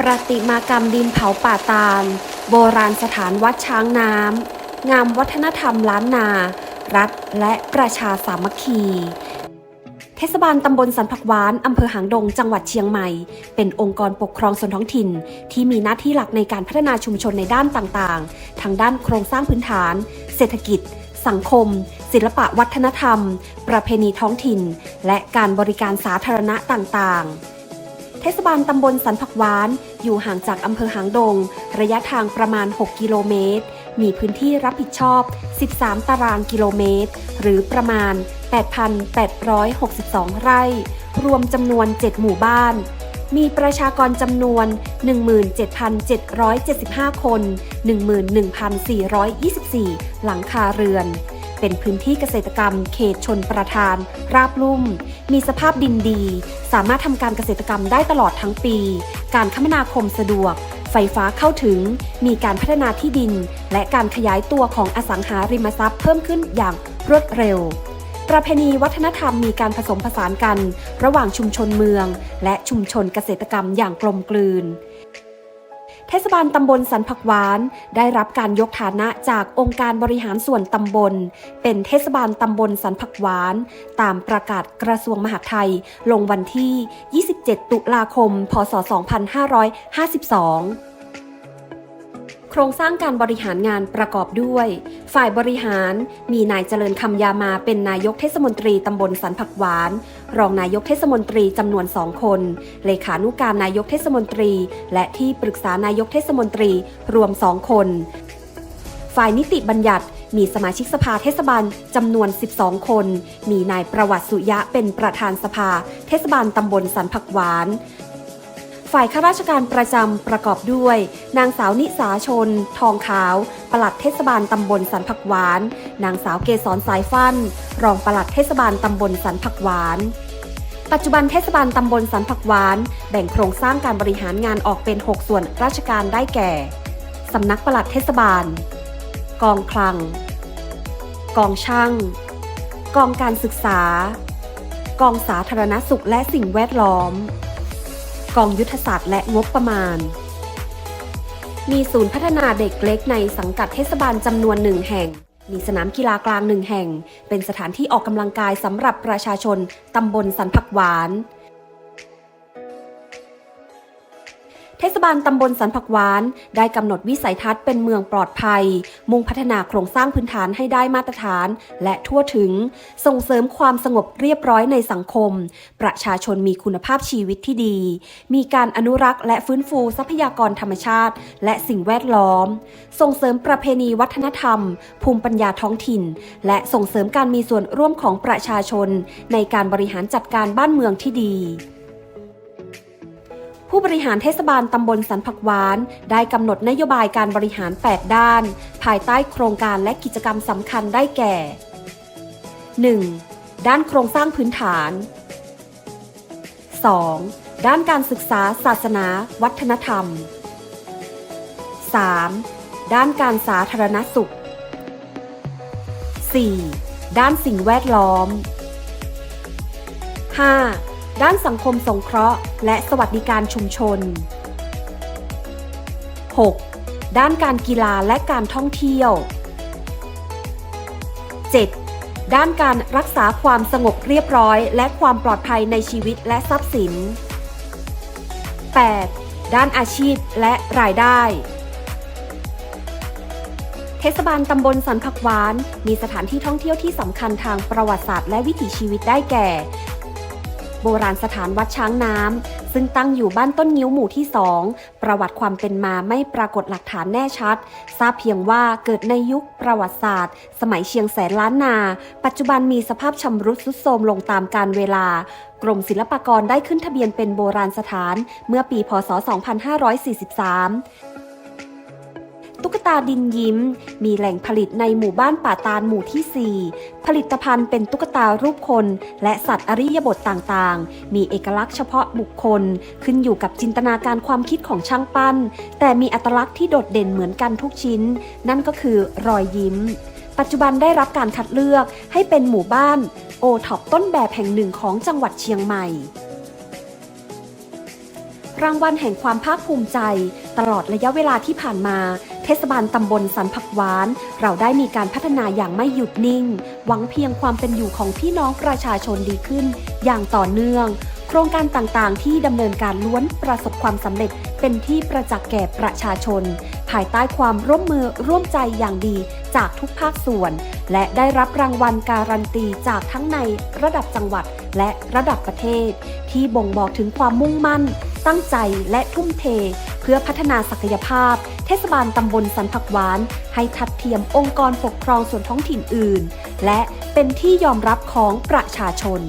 ประติมากรรมดินเผาป่าตาล โบราณสถานวัดช้างน้ำ งามวัฒนธรรมล้านนา รัฐและประชาสามัคคี เทศบาลตำบลสันผักหวาน อำเภอหางดง จังหวัดเชียงใหม่ เป็นองค์กรปกครองส่วนท้องถิ่น ที่มีหน้าที่หลักในการพัฒนาชุมชนในด้านต่างๆทั้งด้านโครงสร้างพื้นฐาน เศรษฐกิจ สังคม ศิลปะวัฒนธรรม ประเพณีท้องถิ่น และการบริการสาธารณะต่างๆ เทศบาลตำบลสันผักหวาน อยู่ห่างจากอำเภอหางดง ระยะทางประมาณ 6 กิโลเมตร มีพื้นที่รับผิดชอบ 13 ตารางกิโลเมตร หรือประมาณ 8,862 ไร่ รวมจำนวน 7 หมู่บ้าน มีประชากรจำนวน 17,775 คน 11,424 หลังคาเรือน เป็นพื้นที่เกษตรกรรม เขตชนประทาน ราบลุ่ม มีสภาพดินดี สามารถทำการเกษตรกรรมได้ตลอดทั้งปี การคมนาคมสะดวก ไฟฟ้าเข้าถึง มีการพัฒนาที่ดิน และการขยายตัวของอสังหาริมทรัพย์เพิ่มขึ้นอย่างรวดเร็วประเพณีวัฒนธรรมมีการผสมผสานกัน ระหว่างชุมชนเมือง และชุมชนเกษตรกรรมอย่างกลมกลืน เทศบาลตำบลสันผักหวาน ได้รับการยกฐานะจากองค์การบริหารส่วนตำบล เป็นเทศบาลตำบลสันผักหวาน ตามประกาศกระทรวงมหาดไทย ลงวันที่ 27 ตุลาคม พศ 2552 โครงสร้างการบริหารงานประกอบด้วย ฝ่ายบริหารมีนายเจริญคำยามาเป็นนายกเทศมนตรีตำบลสันผักหวาน รองนายกเทศมนตรีจำนวนสองคน เลขานุการนายกเทศมนตรี และที่ปรึกษานายกเทศมนตรีรวมสองคน ฝ่ายนิติบัญญัติมีสมาชิกสภาเทศบาลจำนวน 12 คน มีนายประวัติสุยะเป็นประธานสภา เทศบาลตำบลสันผักหวาน ฝ่ายข้าราชการประจำประกอบด้วย นางสาวนิสาชน ทองขาว ปลัดเทศบาลตำบลสันผักหวาน นางสาวเกษรสายฟัน รองปลัดเทศบาลตำบลสันผักหวาน ปัจจุบันเทศบาลตำบลสันผักหวาน แบ่งโครงสร้างการบริหารงานออกเป็น 6 ส่วนราชการได้แก่ สำนักปลัดเทศบาล กองคลัง กองช่าง กองการศึกษา กองสาธารณสุขและสิ่งแวดล้อม กองยุทธศาสตร์และงบประมาณ มีศูนย์พัฒนาเด็กเล็กในสังกัดเทศบาลจำนวนหนึ่งแห่ง มีสนามกีฬากลางหนึ่งแห่ง เป็นสถานที่ออกกำลังกายสำหรับประชาชนตำบลสันผักหวาน เทศบาลตำบลสันผักหวาน ได้กำหนดวิสัยทัศน์เป็นเมืองปลอดภัย มุ่งพัฒนาโครงสร้างพื้นฐานให้ได้มาตรฐาน และทั่วถึง ส่งเสริมความสงบเรียบร้อยในสังคม ประชาชนมีคุณภาพชีวิตที่ดี มีการอนุรักษ์และฟื้นฟูทรัพยากรธรรมชาติ และสิ่งแวดล้อม ส่งเสริมประเพณีวัฒนธรรม ภูมิปัญญาท้องถิ่น และส่งเสริมการมีส่วนร่วมของประชาชน ในการบริหารจัดการบ้านเมืองที่ดี ผู้บริหารเทศบาลตำบลสันผักหวาน ได้กำหนดนโยบายการบริหาร 8 ด้าน ภายใต้โครงการและกิจกรรมสำคัญได้แก่ 1. ด้านโครงสร้างพื้นฐาน 2. ด้านการศึกษา ศาสนา วัฒนธรรม 3. ด้านการสาธารณสุข 4. ด้านสิ่งแวดล้อม 5. ด้านสังคมสงเคราะห์ และสวัสดิการชุมชน 6. ด้านการกีฬาและการท่องเที่ยว 7. ด้านการรักษาความสงบเรียบร้อย และความปลอดภัยในชีวิตและทรัพย์สิน 8. ด้านอาชีพและรายได้ เทศบาลตำบลสันผักหวาน มีสถานที่ท่องเที่ยวที่สำคัญทางประวัติศาสตร์และวิถีชีวิตได้แก่ โบราณสถานวัดช้างน้ำ ซึ่งตั้งอยู่บ้านต้นงิ้วหมู่ที่2ประวัติความเป็นมาไม่ปรากฏหลักฐานแน่ชัด ทราบเพียงว่าเกิดในยุคประวัติศาสตร์ สมัยเชียงแสนล้านนา ปัจจุบันมีสภาพชำรุดทรุดโทรมลงตามกาลเวลากรมศิลปากรได้ขึ้นทะเบียนเป็นโบราณสถานเมื่อปีพศ 2543 ตุ๊กตาดินยิ้ม มีแหล่งผลิตในหมู่บ้านป่าตาลหมู่ที่ 4 ผลิตภัณฑ์เป็นตุ๊กตารูปคน และสัตว์อริยบทต่างๆ มีเอกลักษณ์เฉพาะบุคคล ขึ้นอยู่กับจินตนาการความคิดของช่างปั้น แต่มีอัตลักษณ์ที่โดดเด่นเหมือนกันทุกชิ้น นั่นก็คือรอยยิ้ม ปัจจุบันได้รับการคัดเลือกให้เป็นหมู่บ้านโอท็อปต้นแบบแห่งหนึ่งของจังหวัดเชียงใหม่รางวัลแห่งความภาคภูมิใจ ตลอดระยะเวลาที่ผ่านมา เทศบาลตำบลสันผักหวาน เราได้มีการพัฒนาอย่างไม่หยุดนิ่ง หวังเพียงความเป็นอยู่ของพี่น้องประชาชนดีขึ้น อย่างต่อเนื่อง โครงการต่างๆ ที่ดำเนินการล้วนประสบความสำเร็จเป็นที่ประจักษ์แก่ประชาชน ภายใต้ความร่วมมือร่วมใจอย่างดีจากทุกภาคส่วน และได้รับรางวัลการันตีจากทั้งในระดับจังหวัดและระดับประเทศ ที่บ่งบอกถึงความมุ่งมั่น ตั้งใจและทุ่มเท เพื่อพัฒนาศักยภาพ เทศบาลตำบลสันผักหวาน ให้ทัดเทียมองค์กรปกครองส่วนท้องถิ่นอื่น และเป็นที่ยอมรับของประชาชน